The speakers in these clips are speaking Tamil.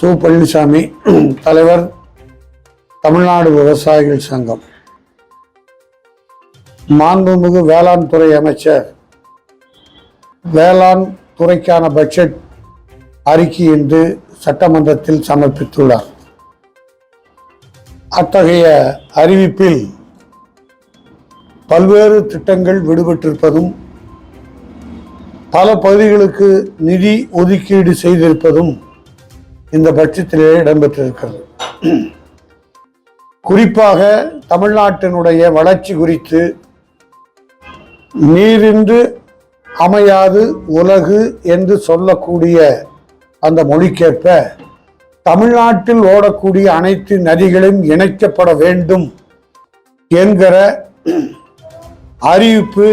சு. பழனிசாமி தலைவர் தமிழ்நாடு விவசாயிகள் சங்கம். மாண்புமிகு வேளாண் துறை அமைச்சர் வேளாண் துறைக்கான பட்ஜெட் அறிக்கை என்று சட்டமன்றத்தில் சமர்ப்பித்துள்ளார். அத்தகைய அறிவிப்பில் பல்வேறு திட்டங்கள் விடுபட்டிருப்பதும் பல பகுதிகளுக்கு நிதி ஒதுக்கீடு செய்திருப்பதும் இந்த பட்ஜெட்டிலே இடம்பெற்றிருக்கிறது. குறிப்பாக தமிழ்நாட்டினுடைய வளர்ச்சி குறித்து நீரின்று அமையாது உலகு என்று சொல்லக்கூடிய அந்த மொழிக்கேற்ப தமிழ்நாட்டில் ஓடக்கூடிய அனைத்து நதிகளும் இணைக்கப்பட வேண்டும் என்கிற அறிவிப்பு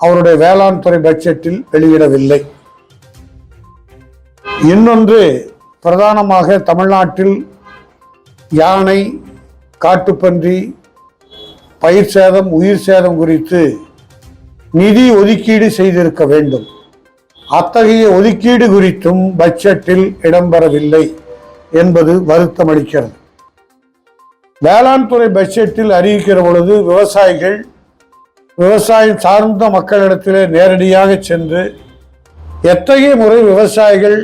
அவருடைய வேளாண் துறை பட்ஜெட்டில் வெளியிடவில்லை. இன்னொன்று பிரதானமாக தமிழ்நாட்டில் யானை காட்டுப்பன்றி பயிர் சேதம் உயிர் சேதம் குறித்து நிதி ஒதுக்கீடு செய்திருக்க வேண்டும். அத்தகைய ஒதுக்கீடு குறித்தும் பட்ஜெட்டில் இடம்பெறவில்லை என்பது வருத்தமளிக்கிறது வேளாண் துறை பட்ஜெட்டில் அறிவிக்கிற பொழுது விவசாயிகள் விவசாயம் சார்ந்த மக்களிடத்திலே நேரடியாக சென்று எத்தகைய முறை விவசாயிகள்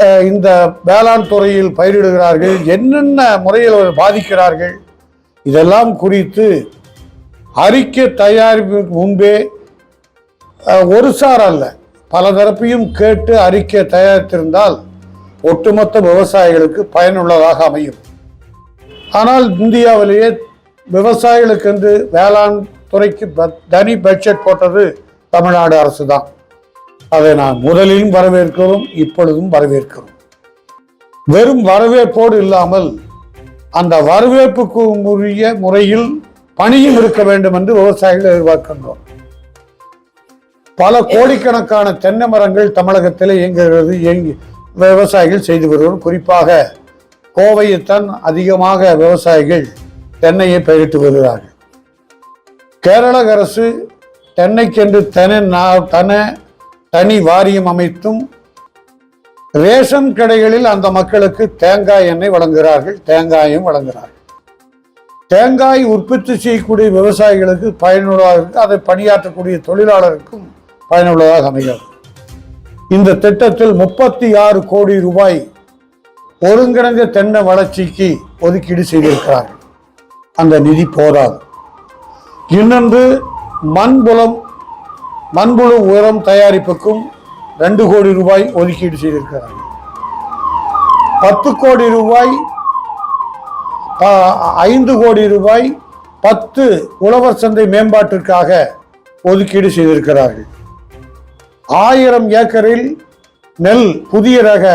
இந்த வேளாண் துறையில் பயிரிடுகிறார்கள் என்னென்ன முறையில் பாதிக்கிறார்கள் இதெல்லாம் குறித்து அறிக்கை தயாரிப்புக்கு முன்பே ஒரு சார் அல்ல பல தரப்பையும் கேட்டு அறிக்கை தயாரித்திருந்தால் ஒட்டுமொத்த விவசாயிகளுக்கு பயனுள்ளதாக அமையும். ஆனால் இந்தியாவிலேயே விவசாயிகளுக்கு வந்து வேளாண் துறைக்கு தனி பட்ஜெட் போட்டது தமிழ்நாடு அரசு தான் அதை நான் முதலிலும் வரவேற்கிறோம் இப்பொழுதும் வரவேற்கிறோம். வெறும் வரவேற்போடு இல்லாமல் அந்த வரவேற்புக்கு உரிய முறையில் பணியும் இருக்க வேண்டும் என்று விவசாயிகள் எதிர்பார்க்கின்றோம். பல கோடிக்கணக்கான தென்னை மரங்கள் தமிழகத்தில் இயங்குகிறது இயங்கி விவசாயிகள் செய்து வருகிறோம். குறிப்பாக கோவையைத்தான் அதிகமாக விவசாயிகள் தென்னையை பயிரிட்டு வருகிறார்கள். கேரள அரசு தென்னைக்கென்று தனி நா- தன தனி வாரியம் அமைத்தும் ரேஷன் கடைகளில் அந்த மக்களுக்கு தேங்காய் எண்ணெய் வழங்குகிறார்கள் தேங்காயும் வழங்குகிறார்கள். தேங்காய் உற்பத்தி செய்யக்கூடிய விவசாயிகளுக்கு பயனுள்ளதாக இருக்கு அதை பணியாற்றக்கூடிய தொழிலாளருக்கும் பயனுள்ளதாக அமைகிறது. இந்த திட்டத்தில் முப்பத்தி ஆறு கோடி ரூபாய் ஒருங்கிணைந்த தென்னை வளர்ச்சிக்கு ஒதுக்கீடு செய்திருக்கிறார்கள். அந்த நிதி போதாது. இன்னொன்று மண்புலம் மண்புழு உரம் தயாரிப்புக்கும் ரெண்டு கோடி ரூபாய் ஒதுக்கீடு செய்திருக்கிறார். பத்து கோடி ரூபாய் ஐந்து கோடி ரூபாய் பத்து உழவர் சந்தை மேம்பாட்டிற்காக ஒதுக்கீடு செய்திருக்கிறார்கள். ஆயிரம் ஏக்கரில் நெல் புதிய ரக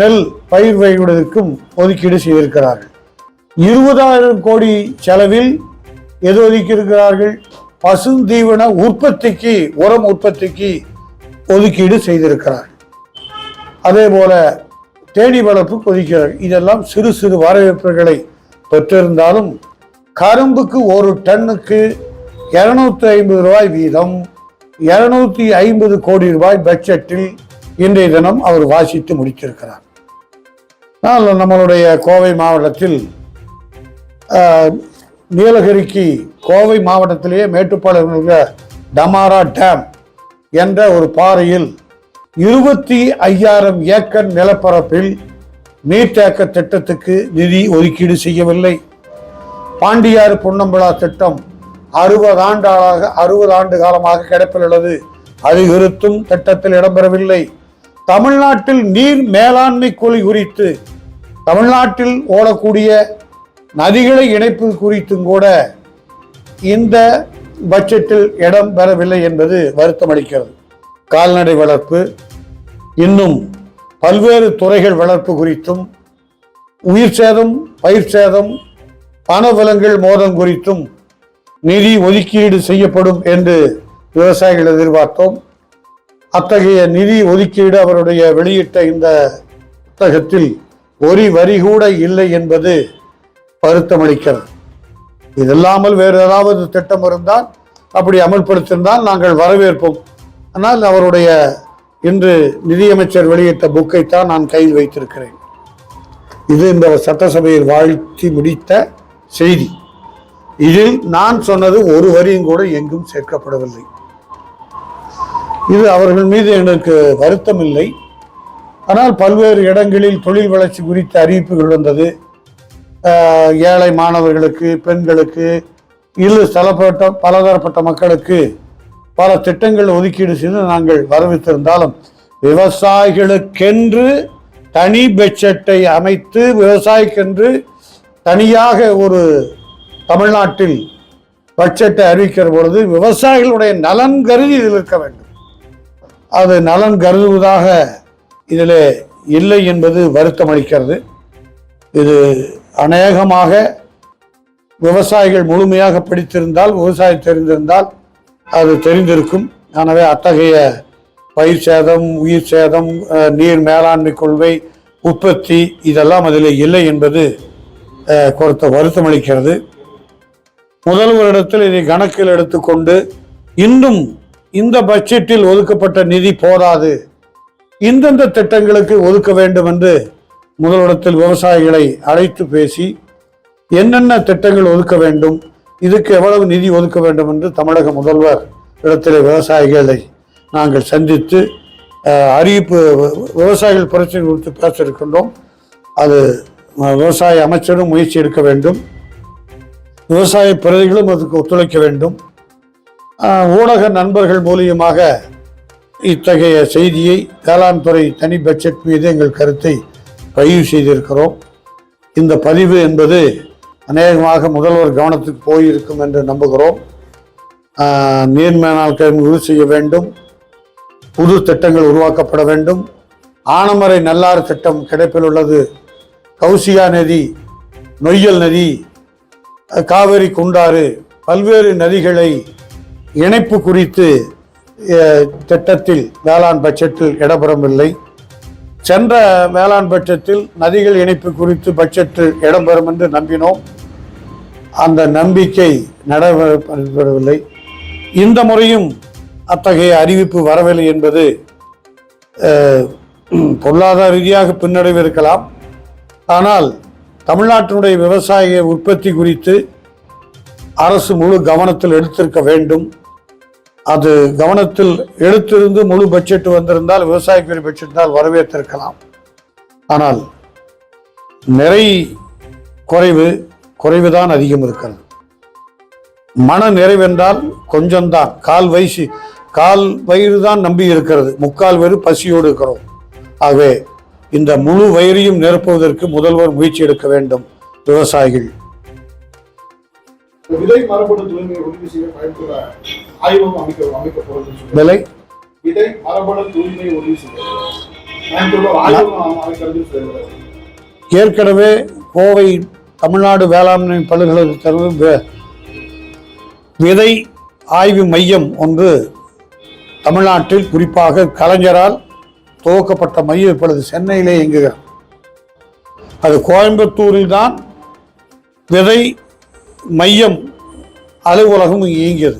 நெல் பயிர் வைவதற்கும் ஒதுக்கீடு செய்திருக்கிறார்கள். இருபதாயிரம் கோடி செலவில் எது ஒதுக்கியிருக்கிறார்கள்? பசுந்தீவன உற்பத்திக்கு உரம் உற்பத்திக்கு ஒதுக்கீடு செய்திருக்கிறார். அதே போல தேனி வளர்ப்பு ஒதுக்கிறார் இதெல்லாம் சிறு சிறு வரவேற்புகளை பெற்றிருந்தாலும் கரும்புக்கு ஒரு டன்னுக்கு இருநூத்தி ஐம்பது ரூபாய் வீதம் இருநூத்தி ஐம்பது கோடி ரூபாய் பட்ஜெட்டில் இன்றைய தினம் அவர் வாசித்து முடித்திருக்கிறார். நம்மளுடைய கோவை மாவட்டத்தில் நீலகிரிக்கு கோவை மாவட்டத்திலேயே மேட்டுப்பாளையம் இருக்கிற டமாரா டேம் என்ற ஒரு பாறையில் இருபத்தி ஐயாயிரம் ஏக்கர் நிலப்பரப்பில் நீர்த்தேக்க திட்டத்துக்கு நிதி ஒதுக்கீடு செய்யவில்லை. பாண்டியாறு பொன்னம்பலா திட்டம் அறுபது ஆண்டாளாக அறுபது ஆண்டு காலமாக கிடப்பில் உள்ளது. அது இருத்தும் திட்டத்தில் இடம்பெறவில்லை. தமிழ்நாட்டில் நீர் மேலாண்மை கொள்கை குறித்து தமிழ்நாட்டில் ஓடக்கூடிய நதிகளை இணைப்பு குறித்தும் கூட இந்த பட்ஜெட்டில் இடம் பெறவில்லை என்பது வருத்தம் அளிக்கிறது. கால்நடை வளர்ப்பு இன்னும் பல்வேறு துறைகள் வளர்ப்பு குறித்தும் உயிர் சேதம் பயிர் சேதம் வனவிலங்குகள் மோதம் குறித்தும் நிதி ஒதுக்கீடு செய்யப்படும் என்று விவசாயிகள் எதிர்பார்த்தோம். அத்தகைய நிதி ஒதுக்கீடு அவருடைய வெளியிட்ட இந்த புத்தகத்தில் ஒரு வரி கூட இல்லை என்பது வருத்தமளிக்கிறது. இது இல்லாமல் வேறு ஏதாவது திட்டம் இருந்தால் அப்படி அமல்படுத்தியிருந்தால் நாங்கள் வரவேற்போம். ஆனால் அவருடைய இன்று நிதியமைச்சர் வெளியிட்ட புக்கைத்தான் நான் கையில் வைத்திருக்கிறேன். இது இந்த சட்டசபையில் வாழ்த்தி முடித்த செய்தி. இதில் நான் சொன்னது ஒரு வரியும் கூட எங்கும் சேர்க்கப்படவில்லை. இது அவர்கள் மீது எனக்கு வருத்தம் இல்லை. ஆனால் பல்வேறு இடங்களில் தொழில் வளர்ச்சி குறித்த அறிவிப்புகள் வந்தது. ஏழை மாணவர்களுக்கு பெண்களுக்கு இல்லு தளப்பட்ட பலதரப்பட்ட மக்களுக்கு பல திட்டங்கள் ஒதுக்கீடு செய்து நாங்கள் வரவித்திருந்தாலும் விவசாயிகளுக்கென்று தனி பட்ஜெட்டை அமைத்து விவசாயிக்கென்று தனியாக ஒரு தமிழ்நாட்டில் பட்ஜெட்டை அறிவிக்கிற பொழுது விவசாயிகளுடைய நலன் கருதி இதில் இருக்க வேண்டும். அது நலன் கருதுவதாக இதில் இல்லை என்பது வருத்தம் அளிக்கிறது. இது அநேகமாக விவசாயிகள் முழுமையாக படித்திருந்தால் விவசாயம் தெரிந்திருந்தால் அது தெரிந்திருக்கும். எனவே அத்தகைய பயிர் சேதம் உயிர் சேதம் நீர் மேலாண்மை கொள்கை உற்பத்தி இதெல்லாம் அதில் இல்லை என்பது கொடுத்த வருத்தம் அளிக்கிறது. முதல்வரிடத்தில் இதை கணக்கில் எடுத்துக்கொண்டு இன்னும் இந்த பட்ஜெட்டில் ஒதுக்கப்பட்ட நிதி போதாது. இந்தந்த திட்டங்களுக்கு ஒதுக்க வேண்டும் என்று முதலிடத்தில் விவசாயிகளை அழைத்து பேசி என்னென்ன திட்டங்கள் ஒதுக்க வேண்டும் இதுக்கு எவ்வளவு நிதி ஒதுக்க வேண்டும் என்று தமிழக முதல்வர் இடத்தில் விவசாயிகளை நாங்கள் சந்தித்து அறிவிப்பு விவசாயிகள் பிரச்சனை குறித்து பேச இருக்கின்றோம் அது விவசாய அமைச்சரும் முயற்சி எடுக்க வேண்டும். விவசாய பிரதிகளும் அதுக்கு ஒத்துழைக்க வேண்டும். ஊடக நண்பர்கள் மூலியமாக இத்தகைய செய்தியை வேளாண் துறை தனி பட்ஜெட் மீது எங்கள் கருத்தை பதிவு செய்திருக்கிறோம். இந்த பதிவு என்பது அநேகமாக முதல்வர் கவனத்துக்கு போயிருக்கும் என்று நம்புகிறோம். நீர்மேனால் கிழமை உறுதி செய்ய வேண்டும். புது திட்டங்கள் உருவாக்கப்பட வேண்டும். ஆனமரை நல்லாறு திட்டம் கிடைப்பில் உள்ளது. கௌசியா நதி நொய்யல் நதி காவிரி குண்டாறு பல்வேறு நதிகளை இணைப்பு குறித்து திட்டத்தில் வேளாண் பட்ஜெட்டில் இடம்பெறவில்லை. சென்ற வேளாண் பட்ஜெட்டில் நதிகள் இணைப்பு குறித்து பட்ஜெட்டில் இடம்பெறும் என்று நம்பினோம். அந்த நம்பிக்கை நடைபெறவில்லை. இந்த முறையும் அத்தகைய அறிவிப்பு வரவில்லை என்பது பொருளாதார ரீதியாக பின்னடைவு இருக்கலாம். ஆனால் தமிழ்நாட்டினுடைய விவசாய உற்பத்தி குறித்து அரசு முழு கவனத்தில் எடுத்திருக்க வேண்டும். அது கவனத்தில் எடுத்திருந்து முழு பட்ஜெட் வந்திருந்தால் விவசாயக்குரிய பட்ஜெட் தான் வரவேற்றிருக்கலாம். ஆனால் நிறை குறைவு குறைவுதான் அதிகம் இருக்கிறது. மன நிறைவென்றால் கொஞ்சம்தான். கால் வயசு கால் வயிறு தான் நம்பி இருக்கிறது. முக்கால் வயிறு பசியோடு இருக்கிறோம். ஆகவே இந்த முழு வயிறையும் நிரப்புவதற்கு முதல்வர் முயற்சி எடுக்க வேண்டும். விவசாயிகள் விதை மரபணு தூய்மையை உறுதி செய்ய பயன்படுற ஆய்வகம் அமைக்க சொல்லி விலை? விதை மரபணு தூய்மையை உறுதி செய்ய. ஏற்கனவே கோவை தமிழ்நாடு வேளாண்மை பல்கலைக்கழகத்தில் வி- விதை ஆய்வு மையம் ஒன்று தமிழ்நாட்டில் குறிப்பாக கலைஞரால் துவக்கப்பட்ட மையம் இப்பொழுது சென்னையிலே இயங்குகிறது. அது கோயம்புத்தூரில் தான் விதை மையம் அலுவலகம் இங்கு இயங்கியது.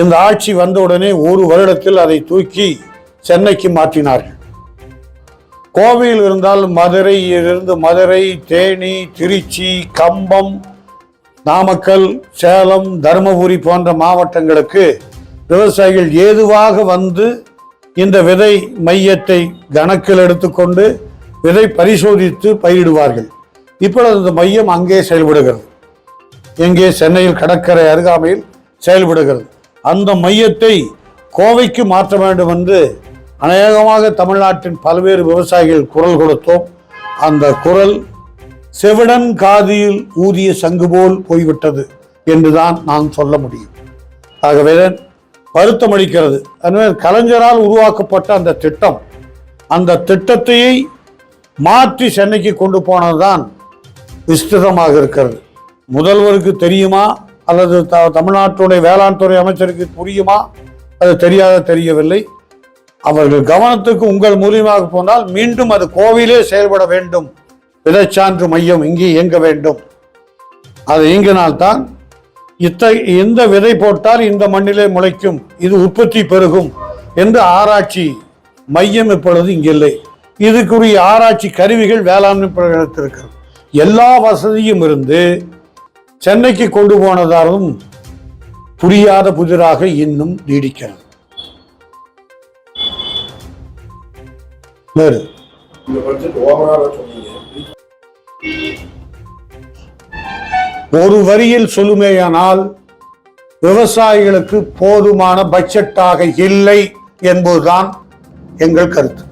இந்த ஆட்சி வந்தவுடனே ஒரு வருடத்தில் அதை தூக்கி சென்னைக்கு மாற்றினார்கள். கோவையில் இருந்தால் மதுரையிலிருந்து மதுரை தேனி திருச்சி கம்பம் நாமக்கல் சேலம் தருமபுரி போன்ற மாவட்டங்களுக்கு விவசாயிகள் ஏதுவாக வந்து இந்த விதை மையத்தை கணக்கில் எடுத்துக்கொண்டு விதை பரிசோதித்து பயிரிடுவார்கள். இப்பொழுது இந்த மையம் அங்கே செயல்படுகிறது. எங்கே சென்னையில் கடற்கரை அருகாமையில் செயல்படுகிறது. அந்த மையத்தை கோவைக்கு மாற்ற வேண்டும் என்று அநேகமாக தமிழ்நாட்டின் பல்வேறு விவசாயிகள் குரல் கொடுத்தோம். அந்த குரல் செவிடன் காதியில் ஊதிய சங்கு போல் போய்விட்டது என்றுதான் நான் சொல்ல முடியும். ஆகவே வருத்தம் அளிக்கிறது. எனவே கலைஞரால் உருவாக்கப்பட்ட அந்த திட்டம் அந்த திட்டத்தையே மாற்றி சென்னைக்கு கொண்டு போனதுதான் விஸ்திருதமாக இருக்கிறது. முதல்வருக்கு தெரியுமா? அல்லது த தமிழ்நாட்டுடைய வேளாண் துறை அமைச்சருக்கு புரியுமா? அது தெரியாத தெரியவில்லை. அவர்கள் கவனத்துக்கு உங்கள் மூலியமாக போனால் மீண்டும் அது கோவிலே செயல்பட வேண்டும். விதைச்சான்று மையம் இங்கே இயங்க வேண்டும். அது இயங்கினால்தான் இத்த எந்த விதை போட்டால் இந்த மண்ணிலே முளைக்கும். இது உற்பத்தி பெருகும் என்று ஆராய்ச்சி மையம் இப்பொழுது இங்கில்லை இதுக்குரிய ஆராய்ச்சி கருவிகள் வேளாண்மை பல்கலைக்கழகத்தில் இருக்கிறது. எல்லா வசதியும் இருந்து சென்னைக்கு கொண்டு போனதாலும் புரியாத புதிராக இன்னும் நீடிக்கிறது. வேறு. ஒரு வரியில் சொல்லுமேயானால் விவசாயிகளுக்கு போதுமான பட்ஜெட்டாக இல்லை என்பதுதான் எங்கள் கருத்து.